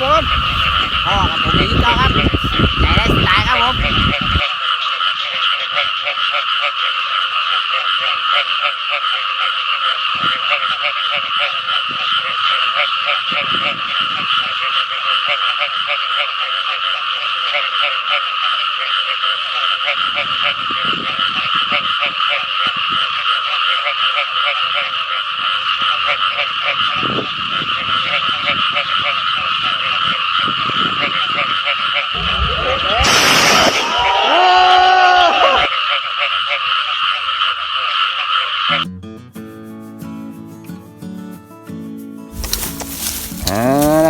ผมพ่อกับผมอีกแล้วครับใจได้สไตล์ครับผม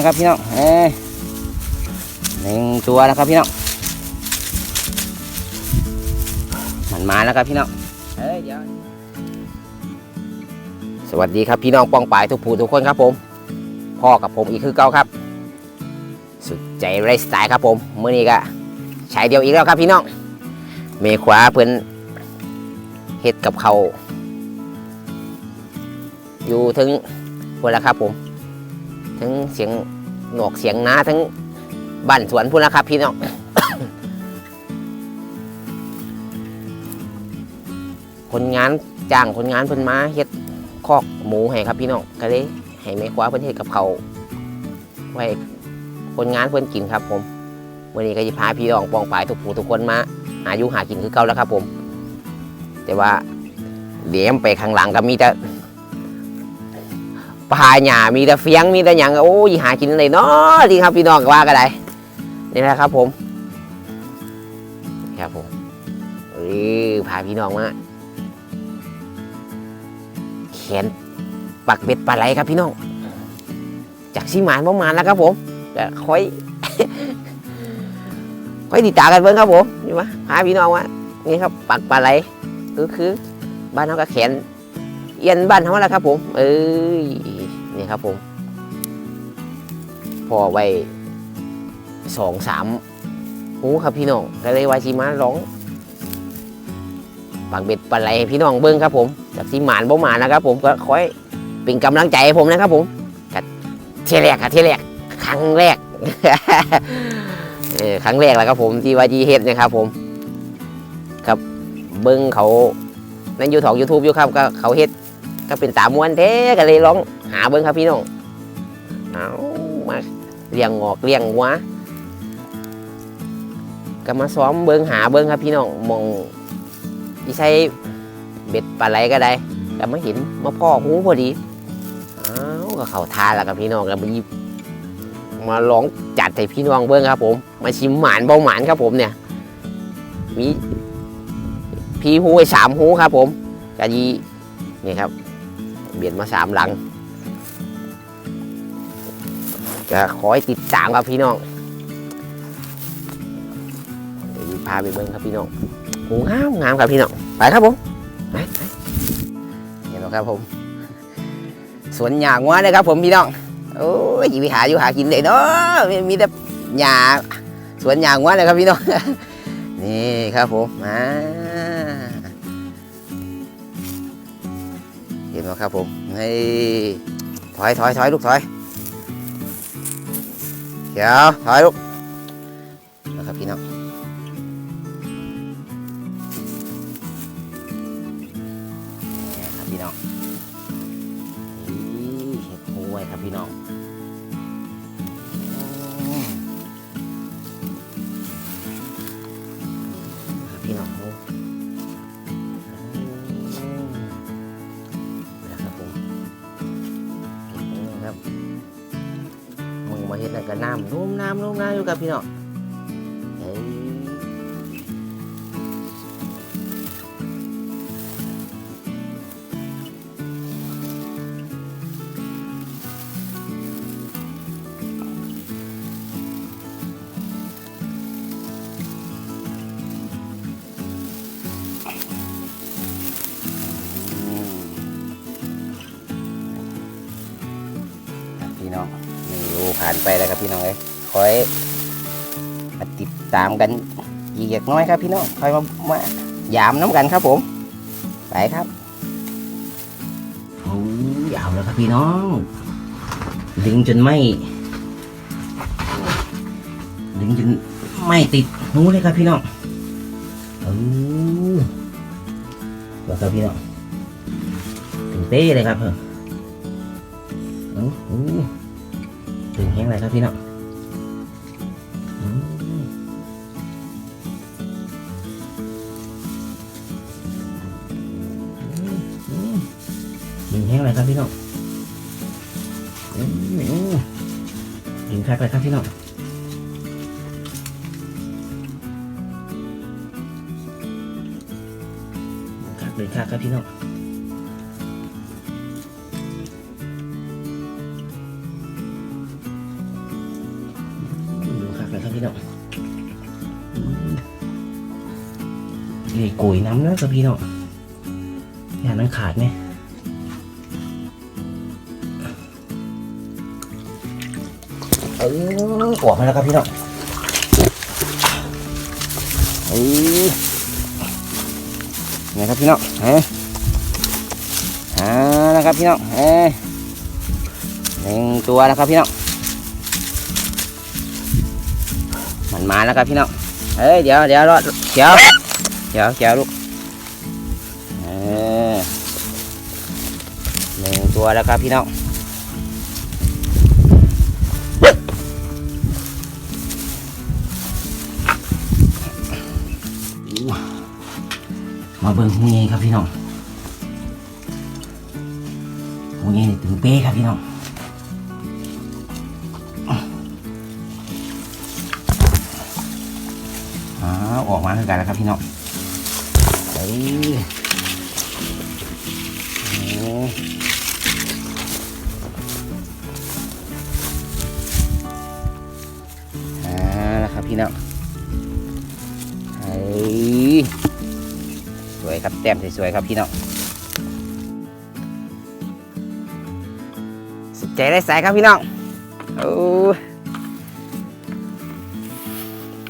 นะครับพี่น้องเอ้ยหนึ่งตัวนะครับพี่น้องมันมาแล้วครับพี่น้องเอ้ยเดี๋ยวสวัสดีครับพี่น้องป้องปายทุกผู้ทุกคนครับผม พ่อกับผมอีกคือเก่าครับ สุดใจไรสไตล์ครับผมเมื่อนี้ก็ใช้เดียวอีกแล้วครับพี่น้องเมขวาเพิ่นเฮ็ดกับเขาอยู่ถึงพวกแล้วครับผม ทั้งเสียงหนวกเสียงน้าทั้งบ้านสวนพูดนะครับพี่น้องคนงานจ้างคนงานเพิ่นมาเฮ็ดคอกหมูให้ครับพี่น้องก็เลยให้แม่คว้าเพิ่นเฮ็ดกับเขาไว้คนงานเพิ่นกินครับ ผมวันนี้ก็จะพาพี่น้องปองปายทุกผู้ทุกคนมาหาอยู่หากินคือเก่าแล้วครับ ผม แต่ว่าเดี๋ยวไปข้างหลังก็มีแต่ ปลาหยามีแต่เฟียงมีแต่หยังโอ้ยหากินอะไรเนาะดีครับพี่น้องก็ว่ากันได้นี่นะครับผมครับผมเออพาพี่น้องมาเขียนปักเบ็ดปลาไหลครับพี่น้อง จากซีหมานประมาณแล้วครับผมแต่ค่อยค่อยติดตากันเบิ่งครับผมนี่มาพาพี่น้องมานี่ครับปักปลาไหลก็คือ บ้านเขาก็แขนเอียนบ้านเขาแหละครับผม เอ้ย นี่ครับผมพอไว้สองสามหูครับพี่น้องก็เลยว่าชิมาร้องปากเบ็ดปลาไหลพี่น้องเบิ้งครับผมจากที่หมานบ่หมานนะครับ ผมก็คอยเป็นกำลังใจให้ผมนะครับ ผมกับเทแรกกับเทแรกครั้งแรกครั้งแรกแล้วครับผมที่ว่าจีเฮ็ดนะครับ ผม ครับเบิ้งเขาในยูทองยูทูบอยู่ครับก็เขาเฮ็ด ก็เป็นตามวนเท้ก็เลยร้องหาเบิ้งครับพี่น้องเอามาเลี้ยงงอกเลี้ยงวัวก็มาซ้อมเบิ้งหาเบิ้งครับพี่น้องมองที่ใช้เบ็ดปลาไหลก็ได้ก็มาเห็นมาพ่อหูพอดีเอาก็เข่าทานแล้วครับพี่น้องก็มายิบมาลองจัดให้พี่น้องเบิ้งครับ ผม มาชิมหมานเบาหมานครับผมเนี่ย มีพี่หูไอ้สามหูครับ ผมกะยีนี่ครับ เบียดมาสามหลังก็ขอให้ติดตามครับพี่น้องเดี๋ยวพาไปเบิ้งครับพี่น้องโอ้งามงามครับพี่น้องไปครับผมไปเห็นไหมครับผม สวนหญ้างัวเลยครับผมพี่น้องโอ้ยไปหาอยู่หากินเลยเนาะมีมีแต่หญ้าสวนหญ้างัวเลยครับพี่น้องนี่ครับผมมา ห็นไหมครับผมนี่ถอยถอยถอยลูกถอยเดี๋ยวถอยลูกนะครับพี่น้องนี่ครับพี่น้องเห็ดหูไว้ครับพี่น้องพี่น้อง น้ำนุ่มน้ำนุ่มน้ำอยู่กับพี่น้อง แล้วครับพี่น้องเอ้ยคอยมาติดตามกันอีกเล็กน้อยครับพี่น้องคอยมามายามน้ำกันครับผม ไปครับโอ้ยเอาแล้วครับพี่น้อง ดึงจนไม่ ดึงจนไม่ติดหูเลยครับพี่น้องเออว่าครับพี่น้องถึงเต้เลยครับเออเออเออ ถึงแห้งเลยครับพี่น้องอืมอืมถึงแห้งเลยครับพี่น้องอืมอืมถึงคักเลยครับพี่น้องครับเลยครับครับพี่น้อง พี่น้องนี่กุยน้ำนะครับพี่น้องอย่านั้นขาดไหมเออออกมาแล้วครับพี่น้องเออนี่ครับพี่น้องเฮ้ยอ่านะครับพี่น้องเฮ้ยหนึ่งตัวนะครับพี่น้อง มันมาแล้วครับพี่น้องเฮ้ยเดี๋ยวเดี๋ยวรอเดี๋ยวเดี๋ยวเดี๋ยวลูกเออหนึ่งตัวแล้วครับพี่น้องมาเบิ่งหูใหญ่ครับพี่น้องหูใหญ่นี่ถึงเป๊ครับพี่น้องาวออกมาคือกันแล้วครับพี่น้องเฮ้ยโอ้อ่าแล้วครับพี่น้องเฮ้ยสวยครับแต้มสวยๆครับพี่น้องสุดใจได้สายครับพี่น้องโอ้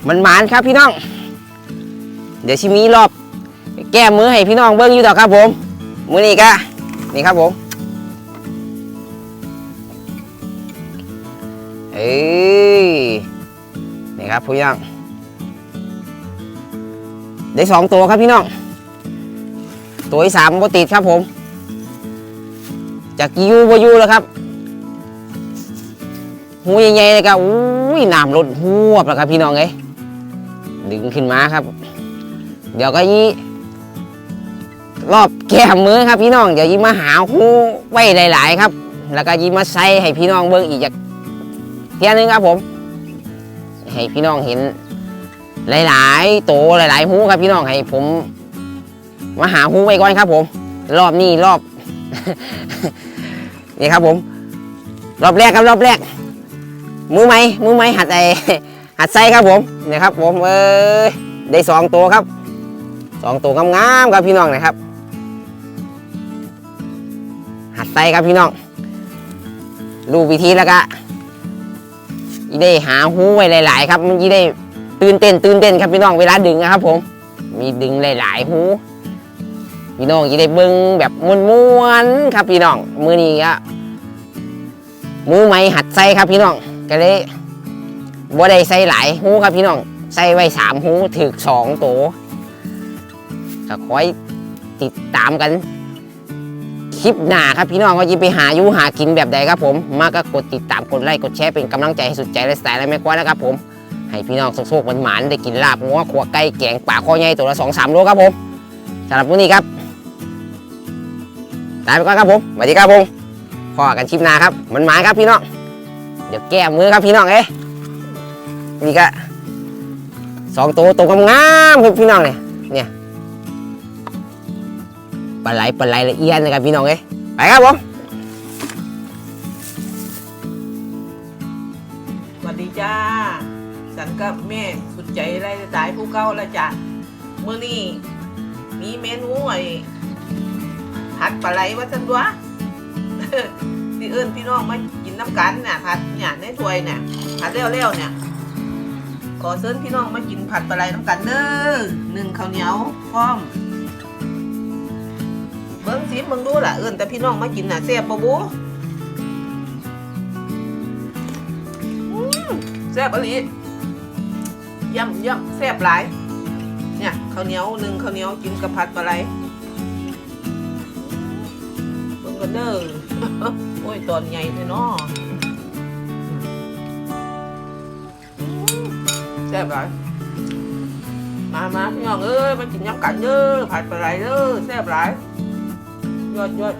มันหมานครับพี่น้อง เดี๋ยวชิมีรอบ แก้มือให้พี่น้องเบิ้งอยู่ต่อครับผม มือนี้กะนี่ครับผมเอ้ยนี่ครับพี่น้องได้สองตัวครับพี่น้อง ตัวที่สามบติดครับผม จากยูบยูแล้วครับหูใหญ่ๆเลยครับอุ้ยน้ำลดหัวแล้วครับพี่น้องเอ้ยดึงขึ้นมาครับ เดี๋ยวก็ยี่รอบแก้มมือครับพี่น้อง เดี๋ยวยี่มาหาหูไว้หลาย ๆ ครับ แล้วก็ยี่มาใส่ให้พี่น้องเบิ่งอีกจากเทียนึงครับผม ให้พี่น้องเห็น หลายๆโตหลาย ๆ หูครับพี่น้องให้ผม มาหาหูไว้ก่อนครับ ผม รอบนี้รอบนี่ครับผม รอบแรกครับรอบแรก มือไหมมือไหมหัดไอหัดไส้ครับผมเนี่ยครับ ผมเอ้ยได้สองตัวครับ สองตัวงามๆครับพี่น้องนะครับ หัดไส้ครับพี่น้องรู้วิธีแล้วก็อีได้หาหูไว้หลาย ๆ ครับมันยีได้ตื่นเต้นตื่นเต้นครับพี่น้องเวลาดึงนะครับ ผม มีดึงหลาย ๆ หูพี่น้องจะได้เบิ้งแบบม้วนๆครับพี่น้องมือนี้ก็มือไม้หัดใส่ครับพี่น้องก็เลยบ่ได้ใส่หลายหูครับพี่น้องใส่ไว้สามหูถึกสองโตว ก็คอยติดตามกันคลิปหน้าครับพี่น้องว่าจะไปหาอยู่หากินแบบใดครับผมมาก็กดติดตามกดไลค์กดแชร์เป็นกำลังใจให้สุดใจและสไตล์และแม่กว้านะครับผมให้พี่น้องสุกๆหวานๆได้กินลาบงัวขัวไก่แกงป่าข้อใหญ่ตัวละสองสามโลครับผมสำหรับวันนี้ครับตายไปก่อนครับผมสวัสดีครับผมพอกันคลิปหน้าครับมันหมายครับพี่น้องเดี๋ยวแก้มือครับพี่น้องเอ้นี่ก็สองตัวตัวงามๆครับพี่น้องเนี่ย ปลาไหลปลาไหลละเอียดนะครับพี่น้องเอ้ยไปครับผมสวัสดีจ้า สันกับแม่สุดใจไรสายผู้เก่าละจ้ะเมื่อนี้มีเมนูไอ้ผัดปลาไหลว่าสันวะที่เอิญพี่น้องมากินน้ำกันเนี่ยผัดเนี่ยในถ้วยเนี่ยผัดเร็วๆเนี่ยขอเชิญพี่น้องมากินผัดปลาไหลน้ำกันเด้อหนึ่งข้าวเหนียวพร้อม เบิ้งสิมึงดูล่ะเอิญแต่พี่น้องมากินน่ะแซ่บปะบูแซ่บอหลีย่ำย่ำแซ่บหลาย เนี่ยข้าวเหนียวหนึ่งข้าวเหนียวกินกับผัดปลาไหลเบิ่งกันเด้อโอ้ยตอนใหญ่เลยเนาะแซ่บหลายมามาพี่น้องเอ้ยมากินยำกันเด้อผัดปลาไหลเด้อแซ่บหลาย ยอดยอด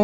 เ